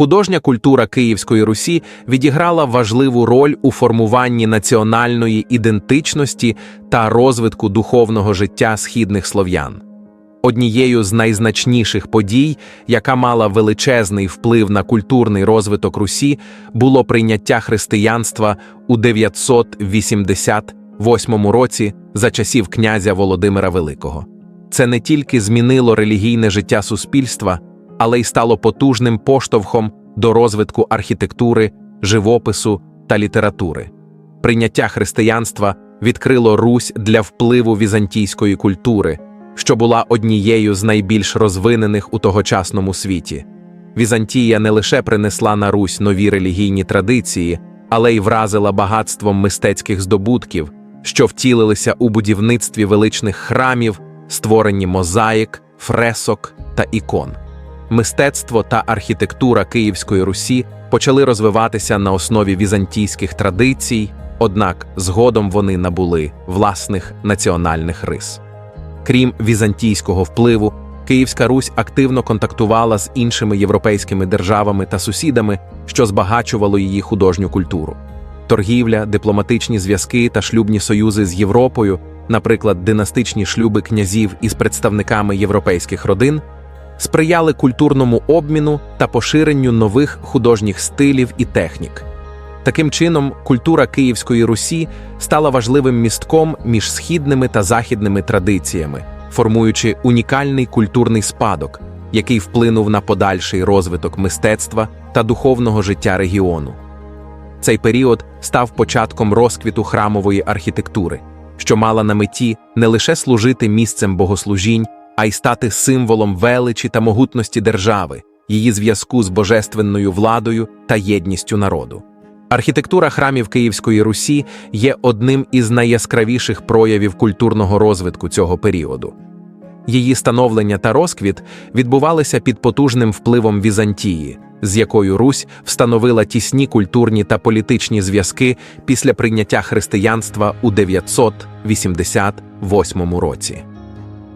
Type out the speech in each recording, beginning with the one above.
Художня культура Київської Русі відіграла важливу роль у формуванні національної ідентичності та розвитку духовного життя східних слов'ян. Однією з найзначніших подій, яка мала величезний вплив на культурний розвиток Русі, було прийняття християнства у 988 році за часів князя Володимира Великого. Це не тільки змінило релігійне життя суспільства, але й стало потужним поштовхом до розвитку архітектури, живопису та літератури. Прийняття християнства відкрило Русь для впливу візантійської культури, що була однією з найбільш розвинених у тогочасному світі. Візантія не лише принесла на Русь нові релігійні традиції, але й вразила багатством мистецьких здобутків, що втілилися у будівництві величних храмів, створенні мозаїк, фресок та ікон. Мистецтво та архітектура Київської Русі почали розвиватися на основі візантійських традицій, однак згодом вони набули власних національних рис. Крім візантійського впливу, Київська Русь активно контактувала з іншими європейськими державами та сусідами, що збагачувало її художню культуру. Торгівля, дипломатичні зв'язки та шлюбні союзи з Європою, наприклад, династичні шлюби князів із представниками європейських родин, сприяли культурному обміну та поширенню нових художніх стилів і технік. Таким чином, культура Київської Русі стала важливим містком між східними та західними традиціями, формуючи унікальний культурний спадок, який вплинув на подальший розвиток мистецтва та духовного життя регіону. Цей період став початком розквіту храмової архітектури, що мала на меті не лише служити місцем богослужінь, а й стати символом величі та могутності держави, її зв'язку з божественною владою та єдністю народу. Архітектура храмів Київської Русі є одним із найяскравіших проявів культурного розвитку цього періоду. Її становлення та розквіт відбувалися під потужним впливом Візантії, з якою Русь встановила тісні культурні та політичні зв'язки після прийняття християнства у 988 році.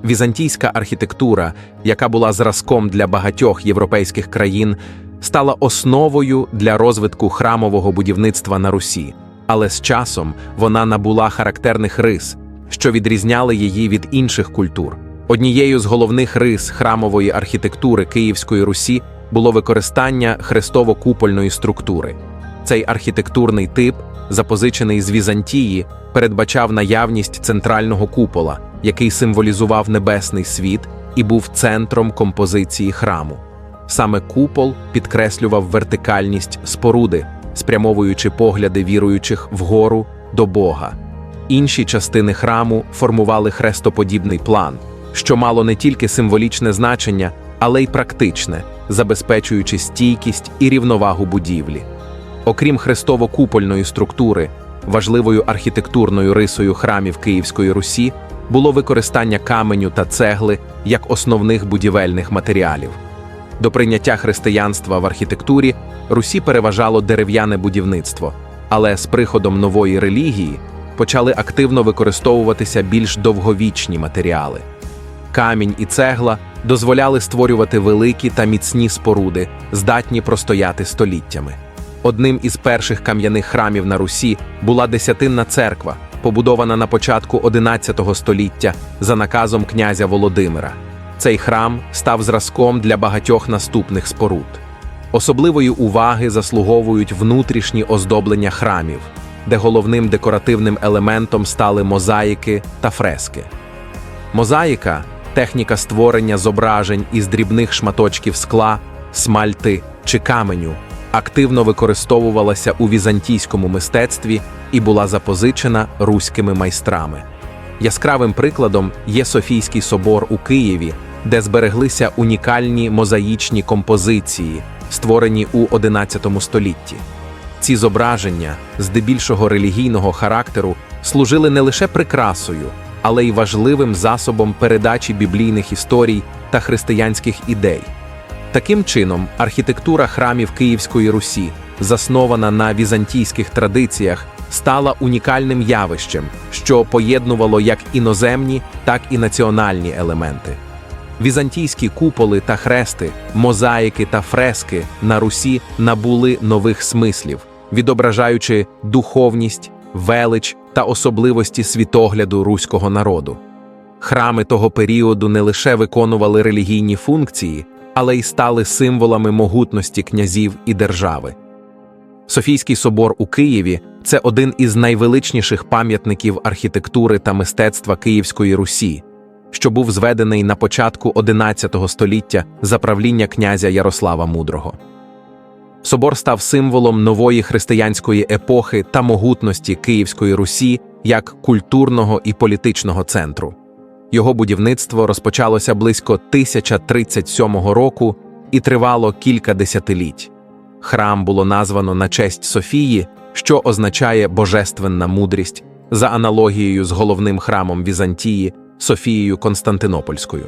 Візантійська архітектура, яка була зразком для багатьох європейських країн, стала основою для розвитку храмового будівництва на Русі, але з часом вона набула характерних рис, що відрізняли її від інших культур. Однією з головних рис храмової архітектури Київської Русі було використання хрестово-купольної структури. Цей архітектурний тип, запозичений з Візантії, передбачав наявність центрального купола, який символізував небесний світ і був центром композиції храму. Саме купол підкреслював вертикальність споруди, спрямовуючи погляди віруючих вгору до Бога. Інші частини храму формували хрестоподібний план, що мало не тільки символічне значення, але й практичне, забезпечуючи стійкість і рівновагу будівлі. Окрім хрестово-купольної структури, важливою архітектурною рисою храмів Київської Русі було використання каменю та цегли як основних будівельних матеріалів. До прийняття християнства в архітектурі Русі переважало дерев'яне будівництво, але з приходом нової релігії почали активно використовуватися більш довговічні матеріали. Камінь і цегла дозволяли створювати великі та міцні споруди, здатні простояти століттями. Одним із перших кам'яних храмів на Русі була Десятинна церква, побудована на початку XI століття за наказом князя Володимира. Цей храм став зразком для багатьох наступних споруд. Особливої уваги заслуговують внутрішні оздоблення храмів, де головним декоративним елементом стали мозаїки та фрески. Мозаїка техніка створення зображень із дрібних шматочків скла, смальти чи каменю, активно використовувалася у візантійському мистецтві і була запозичена руськими майстрами. Яскравим прикладом є Софійський собор у Києві, де збереглися унікальні мозаїчні композиції, створені у XI столітті. Ці зображення, здебільшого релігійного характеру, служили не лише прикрасою, але й важливим засобом передачі біблійних історій та християнських ідей. Таким чином, архітектура храмів Київської Русі, заснована на візантійських традиціях, стала унікальним явищем, що поєднувало як іноземні, так і національні елементи. Візантійські куполи та хрести, мозаїки та фрески на Русі набули нових смислів, відображаючи духовність, велич та особливості світогляду руського народу. Храми того періоду не лише виконували релігійні функції, але й стали символами могутності князів і держави. Софійський собор у Києві це один із найвеличніших пам'ятників архітектури та мистецтва Київської Русі, що був зведений на початку XI століття за правління князя Ярослава Мудрого. Собор став символом нової християнської епохи та могутності Київської Русі як культурного і політичного центру. Його будівництво розпочалося близько 1037 року і тривало кілька десятиліть. Храм було названо на честь Софії, що означає божественна мудрість, за аналогією з головним храмом Візантії Софією Константинопольською.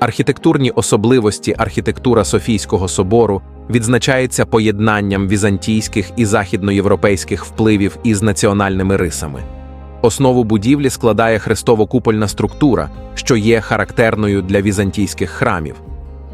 Архітектурні особливості архітектура Софійського собору відзначається поєднанням візантійських і західноєвропейських впливів із національними рисами. Основу будівлі складає хрестово-купольна структура, що є характерною для візантійських храмів.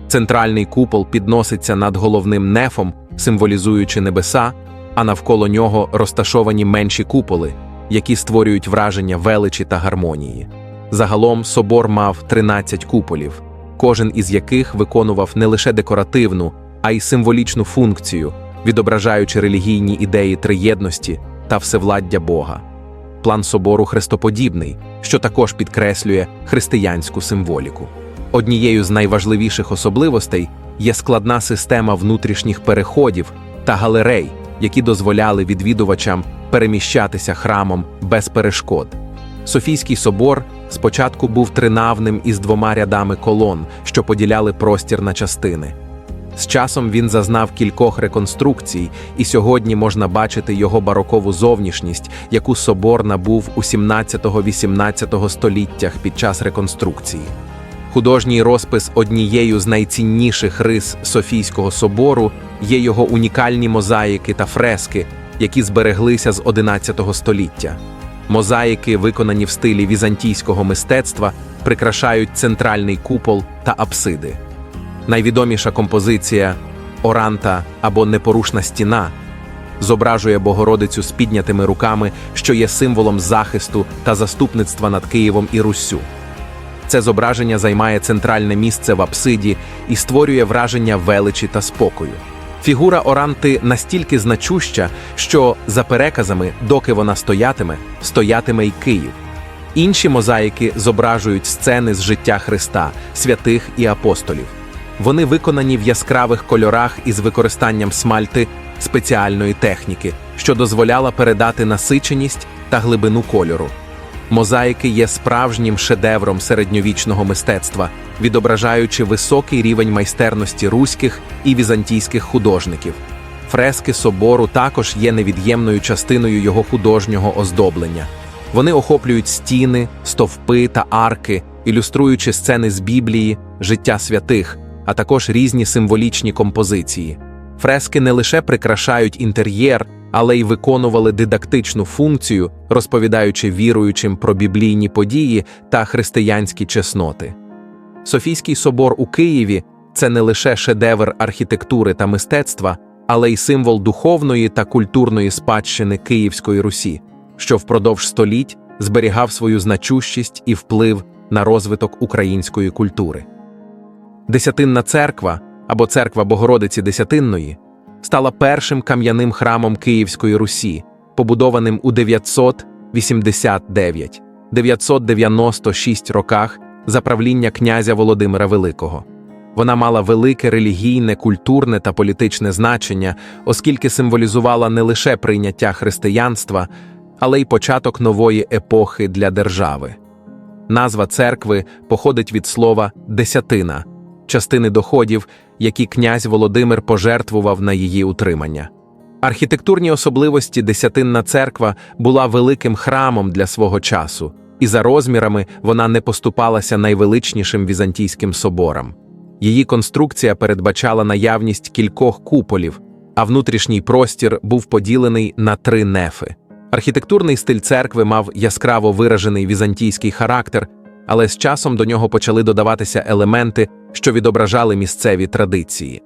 Центральний купол підноситься над головним нефом, символізуючи небеса, а навколо нього розташовані менші куполи, які створюють враження величі та гармонії. Загалом собор мав 13 куполів, кожен із яких виконував не лише декоративну, а й символічну функцію, відображаючи релігійні ідеї триєдності та всевладдя Бога. План собору хрестоподібний, що також підкреслює християнську символіку. Однією з найважливіших особливостей є складна система внутрішніх переходів та галерей, які дозволяли відвідувачам переміщатися храмом без перешкод. Софійський собор спочатку був тринавним із двома рядами колон, що поділяли простір на частини. З часом він зазнав кількох реконструкцій, і сьогодні можна бачити його барокову зовнішність, яку собор набув у 17-18 століттях під час реконструкції. Художній розпис однією з найцінніших рис Софійського собору є його унікальні мозаїки та фрески, які збереглися з XI століття. Мозаїки, виконані в стилі візантійського мистецтва, прикрашають центральний купол та апсиди. Найвідоміша композиція Оранта або Непорушна стіна зображує Богородицю з піднятими руками, що є символом захисту та заступництва над Києвом і Руссю. Це зображення займає центральне місце в апсиді і створює враження величі та спокою. Фігура Оранти настільки значуща, що, за переказами, доки вона стоятиме, стоятиме й Київ. Інші мозаїки зображують сцени з життя Христа, святих і апостолів. Вони виконані в яскравих кольорах із використанням смальти спеціальної техніки, що дозволяла передати насиченість та глибину кольору. Мозаїки є справжнім шедевром середньовічного мистецтва, відображаючи високий рівень майстерності руських і візантійських художників. Фрески собору також є невід'ємною частиною його художнього оздоблення. Вони охоплюють стіни, стовпи та арки, ілюструючи сцени з Біблії, життя святих, а також різні символічні композиції. Фрески не лише прикрашають інтер'єр, але й виконували дидактичну функцію, розповідаючи віруючим про біблійні події та християнські чесноти. Софійський собор у Києві це не лише шедевр архітектури та мистецтва, але й символ духовної та культурної спадщини Київської Русі, що впродовж століть зберігав свою значущість і вплив на розвиток української культури. Десятинна церква або церква Богородиці Десятинної стала першим кам'яним храмом Київської Русі, побудованим у 989 996 роках за правління князя Володимира Великого. Вона мала велике релігійне, культурне та політичне значення, оскільки символізувала не лише прийняття християнства, але й початок нової епохи для держави. Назва церкви походить від слова десятина, частини доходів, які князь Володимир пожертвував на її утримання. Архітектурні особливості Десятинна церква була великим храмом для свого часу, і за розмірами вона не поступалася найвеличнішим візантійським соборам. Її конструкція передбачала наявність кількох куполів, а внутрішній простір був поділений на три нефи. Архітектурний стиль церкви мав яскраво виражений візантійський характер, але з часом до нього почали додаватися елементи, що відображали місцеві традиції.